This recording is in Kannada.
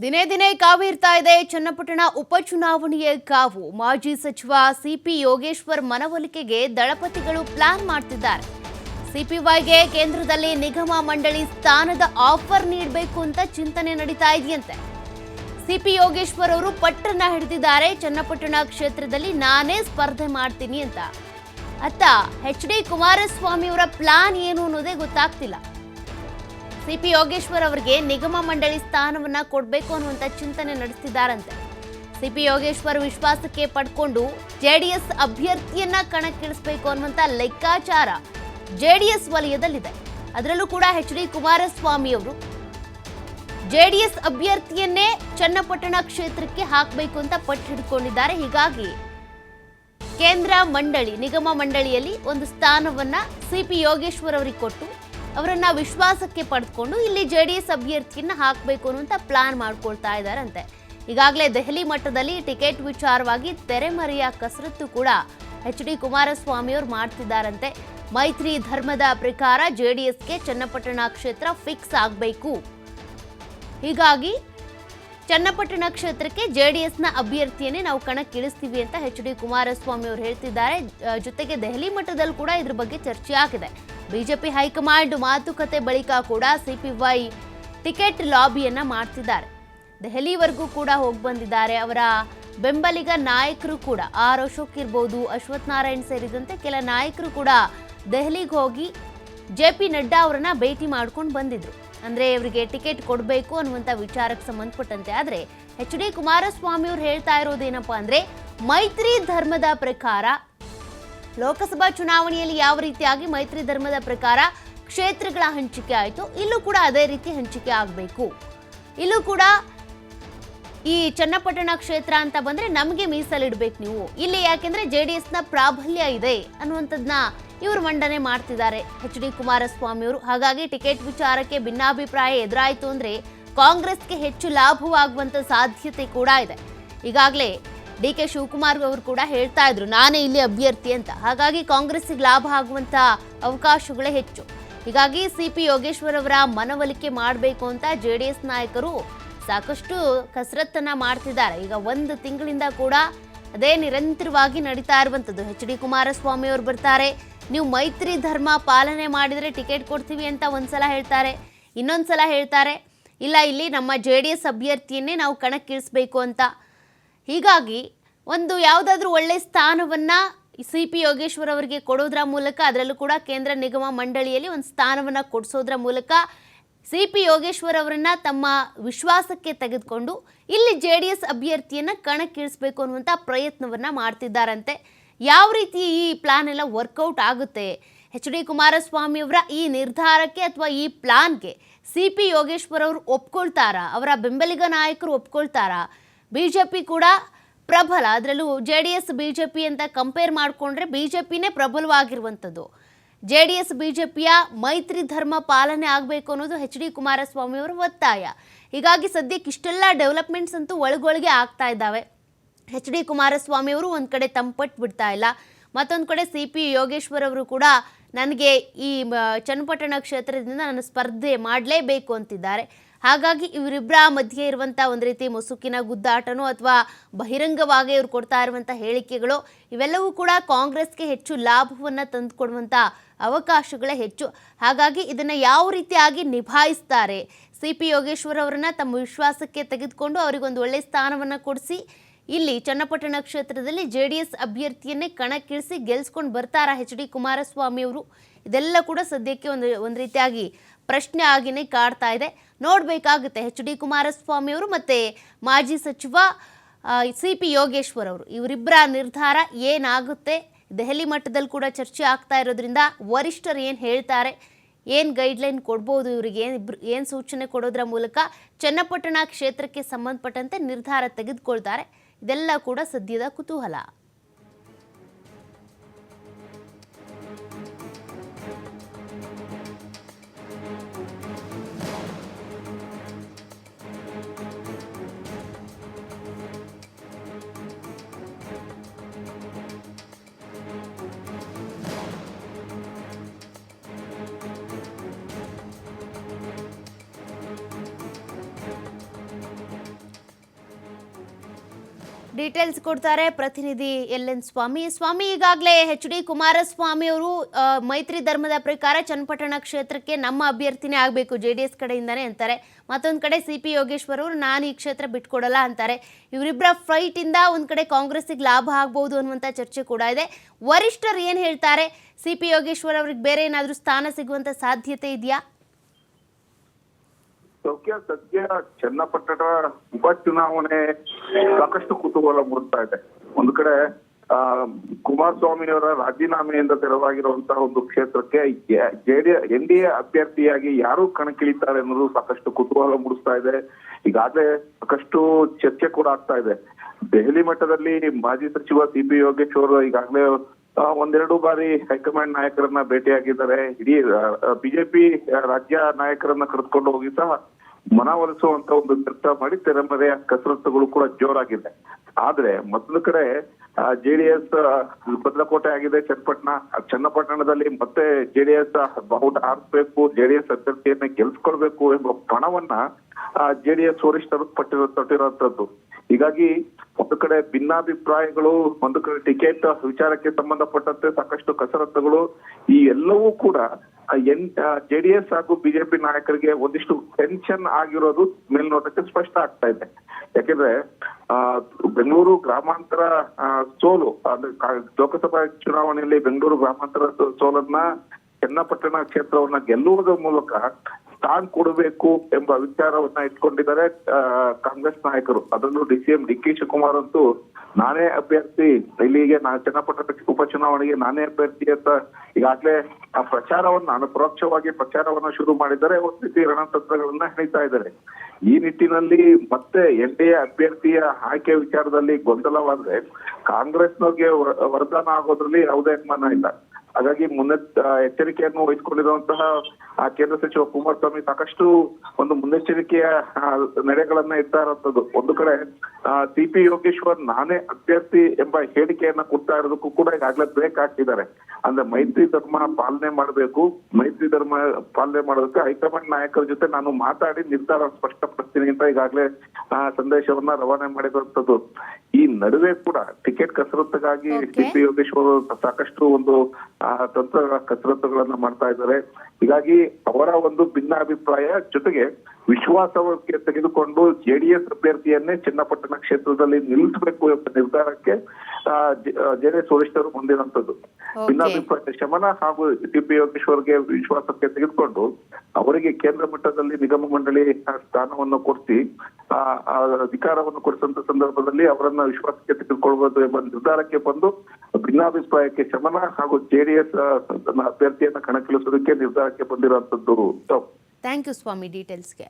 ದಿನೇ ದಿನೇ ಕಾವೇರ್ತಾ ಇದೆ. ಚನ್ನಪಟ್ಟಣ ಉಪಚುನಾವಣೆಯ ಕಾವು. ಮಾಜಿ ಸಚಿವ ಸಿಪಿ ಯೋಗೇಶ್ವರ್ ಮನವೊಲಿಕೆಗೆ ದಳಪತಿಗಳು ಪ್ಲಾನ್ ಮಾಡ್ತಿದ್ದಾರೆ. ಸಿಪಿವೈಗೆ ಕೇಂದ್ರದಲ್ಲಿ ನಿಗಮ ಮಂಡಳಿ ಸ್ಥಾನದ ಆಫರ್ ನೀಡಬೇಕು ಅಂತ ಚಿಂತನೆ ನಡೀತಾ ಇದೆಯಂತೆ. ಸಿಪಿ ಯೋಗೇಶ್ವರ್ ಅವರು ಪಟ್ಟನ್ನ ಹಿಡಿದಿದ್ದಾರೆ. ಚನ್ನಪಟ್ಟಣ ಕ್ಷೇತ್ರದಲ್ಲಿ ನಾನೇ ಸ್ಪರ್ಧೆ ಮಾಡ್ತೀನಿ ಅಂತ. ಅತ್ತ ಎಚ್ ಡಿ ಕುಮಾರಸ್ವಾಮಿ ಅವರ ಪ್ಲಾನ್ ಏನು ಅನ್ನೋದೇ ಗೊತ್ತಾಗ್ತಿಲ್ಲ. ಸಿಪಿ ಯೋಗೇಶ್ವರ್ ಅವರಿಗೆ ನಿಗಮ ಮಂಡಳಿ ಸ್ಥಾನವನ್ನ ಕೊಡಬೇಕು ಅನ್ನುವಂತ ಚಿಂತನೆ ನಡೆಸ್ತಿದ್ದಾರಂತೆ. ಸಿಪಿ ಯೋಗೇಶ್ವರ್ ವಿಶ್ವಾಸಕ್ಕೆ ಪಡ್ಕೊಂಡು ಜೆಡಿಎಸ್ ಅಭ್ಯರ್ಥಿಯನ್ನ ಕಣಕ್ಕಿಳಿಸಬೇಕು ಅನ್ನುವಂತ ಲೆಕ್ಕಾಚಾರ ಜೆಡಿಎಸ್ ವಲಯದಲ್ಲಿದೆ. ಅದರಲ್ಲೂ ಕೂಡ ಎಚ್ ಡಿ ಕುಮಾರಸ್ವಾಮಿ ಅವರು ಜೆಡಿಎಸ್ ಅಭ್ಯರ್ಥಿಯನ್ನೇ ಚನ್ನಪಟ್ಟಣ ಕ್ಷೇತ್ರಕ್ಕೆ ಹಾಕಬೇಕು ಅಂತ ಪಟ್ಟು ಹಿಡ್ಕೊಂಡಿದ್ದಾರೆ. ಹೀಗಾಗಿ ಕೇಂದ್ರ ಮಂಡಳಿ, ನಿಗಮ ಮಂಡಳಿಯಲ್ಲಿ ಒಂದು ಸ್ಥಾನವನ್ನ ಸಿಪಿ ಯೋಗೇಶ್ವರ್ ಅವರಿಗೆ ಕೊಟ್ಟು ಅವರನ್ನ ವಿಶ್ವಾಸಕ್ಕೆ ಪಡೆದುಕೊಂಡು ಇಲ್ಲಿ ಜೆ ಡಿ ಎಸ್ ಅಭ್ಯರ್ಥಿಯನ್ನ ಹಾಕಬೇಕು ಅನ್ನುವಂತ ಪ್ಲಾನ್ ಮಾಡ್ಕೊಳ್ತಾ ಇದ್ದಾರಂತೆ ಈಗಾಗಲೇ ದೆಹಲಿ ಮಟ್ಟದಲ್ಲಿ ಟಿಕೆಟ್ ವಿಚಾರವಾಗಿ ತೆರೆಮರೆಯ ಕಸರತ್ತು ಕೂಡ ಎಚ್ ಡಿ ಕುಮಾರಸ್ವಾಮಿ ಅವರು ಮಾಡ್ತಿದ್ದಾರಂತೆ ಮೈತ್ರಿ ಧರ್ಮದ ಪ್ರಕಾರ ಜೆ ಡಿ ಎಸ್ಗೆ ಚನ್ನಪಟ್ಟಣ ಕ್ಷೇತ್ರ ಫಿಕ್ಸ್ ಆಗಬೇಕು. ಹೀಗಾಗಿ ಚನ್ನಪಟ್ಟಣ ಕ್ಷೇತ್ರಕ್ಕೆ ಜೆ ಡಿ ಎಸ್ನ ಅಭ್ಯರ್ಥಿಯನ್ನೇ ನಾವು ಕಣಕ್ಕಿಳಿಸ್ತೀವಿ ಅಂತ ಎಚ್ ಡಿ ಕುಮಾರಸ್ವಾಮಿ ಅವರು ಹೇಳ್ತಿದ್ದಾರೆ. ಜೊತೆಗೆ ದೆಹಲಿ ಮಟ್ಟದಲ್ಲಿ ಕೂಡ ಇದ್ರ ಬಗ್ಗೆ ಚರ್ಚೆ ಆಗಿದೆ. ಬಿಜೆಪಿ ಹೈಕಮಾಂಡ್ ಮಾತುಕತೆ ಬಳಿಕ ಕೂಡ ಸಿಪಿವೈ ಟಿಕೆಟ್ ಲಾಬಿಯನ್ನ ಮಾಡ್ತಿದ್ದಾರೆ. ದೆಹಲಿವರೆಗೂ ಕೂಡ ಹೋಗಿ ಬಂದಿದ್ದಾರೆ. ಅವರ ಬೆಂಬಲಿಗ ನಾಯಕರು ಕೂಡ ಆರ್ ಅಶೋಕ್ ಇರ್ಬೋದು ಅಶ್ವಥ್ ನಾರಾಯಣ್ ಸೇರಿದಂತೆ ಕೆಲ ನಾಯಕರು ಕೂಡ ದೆಹಲಿಗೆ ಹೋಗಿ ಜೆ ಪಿ ನಡ್ಡಾ ಅವರನ್ನ ಭೇಟಿ ಮಾಡ್ಕೊಂಡು ಬಂದಿದ್ರು. ಅಂದ್ರೆ ಇವರಿಗೆ ಟಿಕೆಟ್ ಕೊಡಬೇಕು ಅನ್ನುವಂಥ ವಿಚಾರಕ್ಕೆ ಸಂಬಂಧಪಟ್ಟಂತೆ. ಆದ್ರೆ ಎಚ್ ಡಿ ಕುಮಾರಸ್ವಾಮಿ ಅವ್ರು ಹೇಳ್ತಾ ಇರೋದೇನಪ್ಪ ಅಂದ್ರೆ ಮೈತ್ರಿ ಧರ್ಮದ ಪ್ರಕಾರ ಲೋಕಸಭಾ ಚುನಾವಣೆಯಲ್ಲಿ ಯಾವ ರೀತಿಯಾಗಿ ಮೈತ್ರಿ ಧರ್ಮದ ಪ್ರಕಾರ ಕ್ಷೇತ್ರಗಳ ಹಂಚಿಕೆ ಆಯಿತು, ಇಲ್ಲೂ ಕೂಡ ಅದೇ ರೀತಿ ಹಂಚಿಕೆ ಆಗಬೇಕು. ಇಲ್ಲೂ ಕೂಡ ಈ ಚನ್ನಪಟ್ಟಣ ಕ್ಷೇತ್ರ ಅಂತ ಬಂದ್ರೆ ನಮಗೆ ಮೀಸಲಿಡ್ಬೇಕು ನೀವು. ಇಲ್ಲಿ ಯಾಕೆಂದ್ರೆ ಜೆ ಡಿ ಎಸ್ನ ಪ್ರಾಬಲ್ಯ ಇದೆ ಅನ್ನುವಂಥದ್ದನ್ನ ಇವರು ಮಂಡನೆ ಮಾಡ್ತಿದ್ದಾರೆ. ಎಚ್ ಡಿ ಕುಮಾರಸ್ವಾಮಿ ಅವರು ಹಾಗಾಗಿ ಟಿಕೆಟ್ ವಿಚಾರಕ್ಕೆ ಭಿನ್ನಾಭಿಪ್ರಾಯ ಎದುರಾಯಿತು ಅಂದ್ರೆ ಕಾಂಗ್ರೆಸ್ಗೆ ಹೆಚ್ಚು ಲಾಭವಾಗುವಂತ ಸಾಧ್ಯತೆ ಕೂಡ ಇದೆ. ಈಗಾಗಲೇ ಡಿ ಕೆ ಶಿವಕುಮಾರ್ ಅವರು ಕೂಡ ಹೇಳ್ತಾ ಇದ್ರು, ನಾನೇ ಇಲ್ಲಿ ಅಭ್ಯರ್ಥಿ ಅಂತ. ಹಾಗಾಗಿ ಕಾಂಗ್ರೆಸ್ಸಿಗೆ ಲಾಭ ಆಗುವಂತ ಅವಕಾಶಗಳೇ ಹೆಚ್ಚು. ಹೀಗಾಗಿ ಸಿ ಪಿ ಯೋಗೇಶ್ವರ್ ಅವರ ಮನವೊಲಿಕೆ ಮಾಡಬೇಕು ಅಂತ ಜೆ ಡಿ ಎಸ್ ನಾಯಕರು ಸಾಕಷ್ಟು ಕಸರತ್ತನ್ನ ಮಾಡ್ತಿದ್ದಾರೆ. ಈಗ ಒಂದು ತಿಂಗಳಿಂದ ಕೂಡ ಅದೇ ನಿರಂತರವಾಗಿ ನಡೀತಾ ಇರುವಂಥದ್ದು ಎಚ್ ಡಿ ಕುಮಾರಸ್ವಾಮಿ ಅವರು ಬರ್ತಾರೆ. ನೀವು ಮೈತ್ರಿ ಧರ್ಮ ಪಾಲನೆ ಮಾಡಿದರೆ ಟಿಕೆಟ್ ಕೊಡ್ತೀವಿ ಅಂತ ಒಂದ್ಸಲ ಹೇಳ್ತಾರೆ. ಇನ್ನೊಂದ್ಸಲ ಹೇಳ್ತಾರೆ, ಇಲ್ಲ ಇಲ್ಲಿ ನಮ್ಮ ಜೆ ಡಿ ಎಸ್ ಅಭ್ಯರ್ಥಿಯನ್ನೇ ನಾವು ಕಣಕ್ಕಿಳಿಸ್ಬೇಕು ಅಂತ. ಹೀಗಾಗಿ ಒಂದು ಯಾವುದಾದ್ರೂ ಒಳ್ಳೆ ಸ್ಥಾನವನ್ನ ಸಿ ಪಿ ಯೋಗೇಶ್ವರ್ ಅವರಿಗೆ ಕೊಡೋದ್ರ ಮೂಲಕ, ಅದರಲ್ಲೂ ಕೂಡ ಕೇಂದ್ರ ನಿಗಮ ಮಂಡಳಿಯಲ್ಲಿ ಒಂದು ಸ್ಥಾನವನ್ನ ಕೊಡಿಸೋದ್ರ ಮೂಲಕ ಸಿ ಪಿ ಯೋಗೇಶ್ವರ್ ಅವರನ್ನ ತಮ್ಮ ವಿಶ್ವಾಸಕ್ಕೆ ತೆಗೆದುಕೊಂಡು ಇಲ್ಲಿ ಜೆ ಡಿ ಎಸ್ ಅಭ್ಯರ್ಥಿಯನ್ನು ಕಣಕ್ಕಿಳಿಸಬೇಕು ಅನ್ನುವಂಥ ಪ್ರಯತ್ನವನ್ನ ಮಾಡ್ತಿದ್ದಾರಂತೆ. ಯಾವ ರೀತಿ ಈ ಪ್ಲಾನ್ ಎಲ್ಲ ವರ್ಕೌಟ್ ಆಗುತ್ತೆ? ಎಚ್ ಡಿ ಕುಮಾರಸ್ವಾಮಿ ಅವರ ಈ ನಿರ್ಧಾರಕ್ಕೆ ಅಥವಾ ಈ ಪ್ಲಾನ್ಗೆ ಸಿ ಪಿ ಯೋಗೇಶ್ವರ್ ಅವರು ಒಪ್ಕೊಳ್ತಾರಾ? ಅವರ ಬೆಂಬಲಿಗ ನಾಯಕರು ಒಪ್ಕೊಳ್ತಾರಾ? ಬಿಜೆಪಿ ಕೂಡ ಪ್ರಬಲ. ಅದರಲ್ಲೂ J D S B J P ಅಂತ ಕಂಪೇರ್ ಮಾಡಿಕೊಂಡ್ರೆ ಬಿ ಜೆ ಪಿನೇ ಪ್ರಬಲವಾಗಿರುವಂಥದ್ದು. J D S B J ಪಿಯ ಮೈತ್ರಿ ಧರ್ಮ ಪಾಲನೆ ಆಗಬೇಕು ಅನ್ನೋದು ಎಚ್ ಡಿ ಕುಮಾರಸ್ವಾಮಿ ಅವರ ಒತ್ತಾಯ. ಹೀಗಾಗಿ ಸದ್ಯಕ್ಕೆ ಇಷ್ಟೆಲ್ಲ ಡೆವಲಪ್ಮೆಂಟ್ಸ್ ಅಂತೂ ಒಳಗೊಳಗೆ ಆಗ್ತಾ ಇದ್ದಾವೆ. ಎಚ್ ಡಿ ಕುಮಾರಸ್ವಾಮಿ ಅವರು ಒಂದು ಕಡೆ ತಂಪಟ್ಟು ಬಿಡ್ತಾ ಇಲ್ಲ. ಮತ್ತೊಂದು ಕಡೆ ಸಿ ಪಿ ಯೋಗೇಶ್ವರ್ ಅವರು ಕೂಡ ನನಗೆ ಈ ಚನ್ನಪಟ್ಟಣ ಕ್ಷೇತ್ರದಿಂದ ನಾನು ಸ್ಪರ್ಧೆ ಮಾಡಲೇಬೇಕು ಅಂತಿದ್ದಾರೆ. ಹಾಗಾಗಿ ಇವರಿಬ್ಬರ ಮಧ್ಯೆ ಇರುವಂಥ ಒಂದು ರೀತಿ ಮುಸುಕಿನ ಗುದ್ದಾಟನೋ ಅಥವಾ ಬಹಿರಂಗವಾಗಿ ಇವರು ಕೊಡ್ತಾ ಇರುವಂಥ ಹೇಳಿಕೆಗಳು, ಇವೆಲ್ಲವೂ ಕೂಡ ಕಾಂಗ್ರೆಸ್ಗೆ ಹೆಚ್ಚು ಲಾಭವನ್ನು ತಂದುಕೊಡುವಂಥ ಅವಕಾಶಗಳೇ ಹೆಚ್ಚು. ಹಾಗಾಗಿ ಇದನ್ನು ಯಾವ ರೀತಿಯಾಗಿ ನಿಭಾಯಿಸ್ತಾರೆ? ಸಿ ಪಿ ಯೋಗೇಶ್ವರ್ ಅವರನ್ನ ತಮ್ಮ ವಿಶ್ವಾಸಕ್ಕೆ ತೆಗೆದುಕೊಂಡು ಅವರಿಗೊಂದು ಒಳ್ಳೆಯ ಸ್ಥಾನವನ್ನು ಕೊಡಿಸಿ ಇಲ್ಲಿ ಚನ್ನಪಟ್ಟಣ ಕ್ಷೇತ್ರದಲ್ಲಿ ಜೆ ಡಿ ಎಸ್ ಅಭ್ಯರ್ಥಿಯನ್ನೇ ಕಣಕ್ಕಿಳಿಸಿ ಗೆಲ್ಸ್ಕೊಂಡು ಬರ್ತಾರಾ ಎಚ್ ಡಿ ಕುಮಾರಸ್ವಾಮಿ ಅವರು? ಇದೆಲ್ಲ ಕೂಡ ಸದ್ಯಕ್ಕೆ ಒಂದು ಒಂದು ರೀತಿಯಾಗಿ ಪ್ರಶ್ನೆ ಆಗಿನೇ ಕಾಡ್ತಾ ಇದೆ. ನೋಡಬೇಕಾಗುತ್ತೆ ಎಚ್ ಡಿ ಕುಮಾರಸ್ವಾಮಿ ಅವರು ಮತ್ತು ಮಾಜಿ ಸಚಿವ ಸಿ ಪಿ ಯೋಗೇಶ್ವರ್ ಅವರು. ಇವರಿಬ್ಬರ ನಿರ್ಧಾರ ಏನಾಗುತ್ತೆ? ದೆಹಲಿ ಮಟ್ಟದಲ್ಲಿ ಕೂಡ ಚರ್ಚೆ ಆಗ್ತಾ ಇರೋದ್ರಿಂದ ವರಿಷ್ಠರು ಏನು ಹೇಳ್ತಾರೆ? ಏನು ಗೈಡ್ಲೈನ್ ಕೊಡ್ಬೋದು ಇವರಿಗೆ? ಏನು ಏನು ಸೂಚನೆ ಕೊಡೋದ್ರ ಮೂಲಕ ಚನ್ನಪಟ್ಟಣ ಕ್ಷೇತ್ರಕ್ಕೆ ಸಂಬಂಧಪಟ್ಟಂತೆ ನಿರ್ಧಾರ ತೆಗೆದುಕೊಳ್ತಾರೆ. ಇದೆಲ್ಲ ಕೂಡ ಸದ್ಯದ ಕುತೂಹಲ. ಡೀಟೇಲ್ಸ್ ಕೊಡ್ತಾರೆ. ಪ್ರತಿನಿಧಿ ಎಲ್ ಎನ್ ಸ್ವಾಮಿ. ಸ್ವಾಮಿ, ಈಗಾಗಲೇ ಎಚ್ ಡಿ ಕುಮಾರಸ್ವಾಮಿ ಅವರು ಮೈತ್ರಿ ಧರ್ಮದ ಪ್ರಕಾರ ಚನ್ನಪಟ್ಟಣ ಕ್ಷೇತ್ರಕ್ಕೆ ನಮ್ಮ ಅಭ್ಯರ್ಥಿನೇ ಆಗಬೇಕು, ಜೆ ಡಿ ಎಸ್ ಕಡೆಯಿಂದನೇ ಅಂತಾರೆ. ಮತ್ತೊಂದು ಕಡೆ ಸಿ ಪಿ ಯೋಗೇಶ್ವರ್ ಅವರು, ನಾನು ಈ ಕ್ಷೇತ್ರ ಬಿಟ್ಕೊಡಲ್ಲ ಅಂತಾರೆ. ಇವರಿಬ್ಬರ ಫೈಟಿಂದ ಒಂದು ಕಡೆ ಕಾಂಗ್ರೆಸ್ಸಿಗೆ ಲಾಭ ಆಗ್ಬೋದು ಅನ್ನುವಂಥ ಚರ್ಚೆ ಕೂಡ ಇದೆ. ವರಿಷ್ಠರು ಏನು ಹೇಳ್ತಾರೆ? ಸಿ ಪಿ ಯೋಗೇಶ್ವರ್ ಅವ್ರಿಗೆ ಬೇರೆ ಏನಾದರೂ ಸ್ಥಾನ ಸಿಗುವಂಥ ಸಾಧ್ಯತೆ ಇದೆಯಾ? ಸೌಖ್ಯ ಸದ್ಯ ಚನ್ನಪಟ್ಟಣ ಉಪಚುನಾವಣೆ ಸಾಕಷ್ಟು ಕುತೂಹಲ ಮೂಡ್ತಾ ಇದೆ. ಒಂದು ಕಡೆ, ಆ, ಕುಮಾರಸ್ವಾಮಿಯವರ ರಾಜೀನಾಮೆಯಿಂದ ತೆರವಾಗಿರುವಂತಹ ಒಂದು ಕ್ಷೇತ್ರಕ್ಕೆ ಜೆಡಿ, ಎನ್ ಡಿ ಎ ಅಭ್ಯರ್ಥಿಯಾಗಿ ಯಾರು ಕಣಕ್ಕಿಳಿತಾರೆ ಅನ್ನೋದು ಸಾಕಷ್ಟು ಕುತೂಹಲ ಮೂಡಿಸ್ತಾ ಇದೆ. ಈಗಾಗಲೇ ಸಾಕಷ್ಟು ಚರ್ಚೆ ಕೂಡ ಆಗ್ತಾ ಇದೆ. ದೆಹಲಿ ಮಟ್ಟದಲ್ಲಿ ಮಾಜಿ ಸಚಿವ ಸಿ ಪಿ ಯೋಗೇಶ್ವರ್ ಈಗಾಗಲೇ ಒಂದೆರಡು ಬಾರಿ ಹೈಕಮಾಂಡ್ ನಾಯಕರನ್ನ ಭೇಟಿಯಾಗಿದ್ದಾರೆ. ಇಡೀ ಬಿಜೆಪಿ ರಾಜ್ಯ ನಾಯಕರನ್ನ ಕರೆದುಕೊಂಡು ಹೋಗಿ ಸಹ ಮನವೊಲಿಸುವಂತ ಒಂದು ಕೆಲಸ ಮಾಡಿ ತೆರೆಮರೆಯ ಕಸರತ್ತುಗಳು ಕೂಡ ಜೋರಾಗಿದೆ. ಆದ್ರೆ ಮತ್ತೊಂದು ಕಡೆ ಜೆಡಿಎಸ್ ಭದ್ರಕೋಟೆ ಆಗಿದೆ, ಚನ್ನಪಟ್ಟಣ ಚನ್ನಪಟ್ಟಣದಲ್ಲಿ ಮತ್ತೆ ಜೆಡಿಎಸ್ ಬಹುಟ ಆರಿಸಬೇಕು ಜೆಡಿಎಸ್ ಅಭ್ಯರ್ಥಿಯನ್ನ ಗೆಲ್ಸ್ಕೊಳ್ಬೇಕು ಎಂಬ ಪಣವನ್ನ ಜೆಡಿಎಸ್ ವರಿಷ್ಠರು ಪಟ್ಟಿರೋ ತೊಟ್ಟಿರುವಂತದ್ದು ಹೀಗಾಗಿ ಒಂದು ಕಡೆ ಭಿನ್ನಾಭಿಪ್ರಾಯಗಳು, ಒಂದು ಕಡೆ ಟಿಕೆಟ್ ವಿಚಾರಕ್ಕೆ ಸಂಬಂಧಪಟ್ಟಂತೆ ಸಾಕಷ್ಟು ಕಸರತ್ತುಗಳು, ಈ ಎಲ್ಲವೂ ಕೂಡ ಎನ್ ಜೆಡಿಎಸ್ ಹಾಗೂ ಬಿಜೆಪಿ ನಾಯಕರಿಗೆ ಒಂದಿಷ್ಟು ಟೆನ್ಷನ್ ಆಗಿರೋದು ಮೇಲ್ನೋಟಕ್ಕೆ ಸ್ಪಷ್ಟ ಆಗ್ತಾ ಇದೆ. ಯಾಕೆಂದ್ರೆ ಬೆಂಗಳೂರು ಗ್ರಾಮಾಂತರ ಸೋಲು, ಅಂದ್ರೆ ಲೋಕಸಭಾ ಚುನಾವಣೆಯಲ್ಲಿ ಬೆಂಗಳೂರು ಗ್ರಾಮಾಂತರ ಸೋಲನ್ನ, ಚನ್ನಪಟ್ಟಣ ಕ್ಷೇತ್ರವನ್ನ ಗೆಲ್ಲುವುದರ ಮೂಲಕ ಸ್ಥಾನ ಕೊಡಬೇಕು ಎಂಬ ವಿಚಾರವನ್ನ ಇಟ್ಕೊಂಡಿದ್ದಾರೆ ಕಾಂಗ್ರೆಸ್ ನಾಯಕರು. ಅದನ್ನು D C M D K Shivakumar ಅಂತೂ ನಾನೇ ಅಭ್ಯರ್ಥಿ, ಇಲ್ಲಿಗೆ ನಾ ಚನ್ನಪಟ್ಟಣ ಉಪಚುನಾವಣೆಗೆ ನಾನೇ ಅಭ್ಯರ್ಥಿ ಅಂತ ಈಗಾಗಲೇ ಆ ಪ್ರಚಾರವನ್ನ, ಅನುಪರೋಕ್ಷವಾಗಿ ಪ್ರಚಾರವನ್ನ ಶುರು ಮಾಡಿದ್ದಾರೆ. ಒಂದು ರೀತಿ ರಣತಂತ್ರಗಳನ್ನ ಹೆಣಿತಾ ಇದ್ದಾರೆ. ಈ ನಿಟ್ಟಿನಲ್ಲಿ ಮತ್ತೆ ಎನ್ ಡಿ ಎ ಅಭ್ಯರ್ಥಿಯ ಆಯ್ಕೆ ವಿಚಾರದಲ್ಲಿ ಗೊಂದಲವಾದ್ರೆ ಕಾಂಗ್ರೆಸ್ನವ್ರಿಗೆ ವರ- ವರದಾನ ಆಗೋದ್ರಲ್ಲಿ ಯಾವುದೇ ಅನುಮಾನ ಇಲ್ಲ. ಹಾಗಾಗಿ ಮುನ್ನೆ ಆ, ಎಚ್ಚರಿಕೆಯನ್ನು ವಹಿಸಿಕೊಂಡಿರುವಂತಹ ಕೇಂದ್ರ ಸಚಿವ ಕುಮಾರಸ್ವಾಮಿ ಸಾಕಷ್ಟು ಒಂದು ಮುನ್ನೆಚ್ಚರಿಕೆಯ ನಡೆಗಳನ್ನ ಇಡ್ತಾ ಇರುವಂತದ್ದು. ಒಂದು ಕಡೆ ಸಿಪಿ ಯೋಗೇಶ್ವರ್ ನಾನೇ ಅಭ್ಯರ್ಥಿ ಎಂಬ ಹೇಳಿಕೆಯನ್ನ ಕೊಡ್ತಾ ಇರೋದಕ್ಕೂ ಕೂಡ ಈಗಾಗಲೇ ಬ್ರೇಕ್ ಹಾಕಿದ್ದಾರೆ ಅಂದ್ರೆ ಮೈತ್ರಿ ಧರ್ಮ ಪಾಲನೆ ಮಾಡಬೇಕು ಮೈತ್ರಿ ಧರ್ಮ ಪಾಲನೆ ಮಾಡೋದಕ್ಕೆ ಹೈಕಮಾಂಡ್ ನಾಯಕರ ಜೊತೆ ನಾನು ಮಾತಾಡಿ ನಿರ್ಧಾರ ಸ್ಪಷ್ಟಪಡಿಸ್ತೀನಿ ಅಂತ ಈಗಾಗಲೇ ಆ ಸಂದೇಶವನ್ನ ರವಾನೆ ಮಾಡಿರುವಂತದ್ದು ಈ ನಡುವೆ ಕೂಡ ಟಿಕೆಟ್ ಕಸರತ್ತಿಗಾಗಿ Okay. ಯೋಗೇಶ್ವರ ಪಿ ಯೋಗೇಶ್ವರ್ ಸಾಕಷ್ಟು ಒಂದು ತಂತ್ರ ಕಸರತ್ತುಗಳನ್ನ ಮಾಡ್ತಾ ಇದ್ದಾರೆ ಹೀಗಾಗಿ ಅವರ ಒಂದು ಭಿನ್ನಾಭಿಪ್ರಾಯ ಜೊತೆಗೆ ವಿಶ್ವಾಸಕ್ಕೆ ತೆಗೆದುಕೊಂಡು ಜೆಡಿಎಸ್ ಅಭ್ಯರ್ಥಿಯನ್ನೇ ಚನ್ನಪಟ್ಟಣ ಕ್ಷೇತ್ರದಲ್ಲಿ ನಿಲ್ಲಿಸಬೇಕು ಎಂಬ ನಿರ್ಧಾರಕ್ಕೆ ಜೆಡಿಎಸ್ ವರಿಷ್ಠರು ಹೊಂದಿರುವಂತದ್ದು Okay. ಭಿನ್ನಾಭಿಪ್ರಾಯ ಶಮನ ಹಾಗೂ ಟಿಪಿ ಯೋಗೇಶ್ವರ್ಗೆ ವಿಶ್ವಾಸಕ್ಕೆ ತೆಗೆದುಕೊಂಡು ಅವರಿಗೆ ಕೇಂದ್ರ ಮಟ್ಟದಲ್ಲಿ ನಿಗಮ ಮಂಡಳಿ ಸ್ಥಾನವನ್ನು ಕೊಡಿಸಿ ಅಧಿಕಾರವನ್ನು ಕೊಡಿಸಂತ ಸಂದರ್ಭದಲ್ಲಿ ಅವರನ್ನ ವಿಶ್ವಾಸಕ್ಕೆ ತೆಗೆದುಕೊಳ್ಬಹುದು ಎಂಬ ನಿರ್ಧಾರಕ್ಕೆ ಬಂದು ಭಿನ್ನಾಭಿಪ್ರಾಯಕ್ಕೆ ಶಮನ ಹಾಗೂ ಜೆಡಿಎಸ್ ಅಭ್ಯರ್ಥಿಯನ್ನ ಕಣಕ್ಕಿಳಿಸೋದಕ್ಕೆ ನಿರ್ಧಾರಕ್ಕೆ ಬಂದಿರುವಂತದ್ದು ಥ್ಯಾಂಕ್ ಯು ಸ್ವಾಮಿ ಡೀಟೇಲ್ಸ್ಗೆ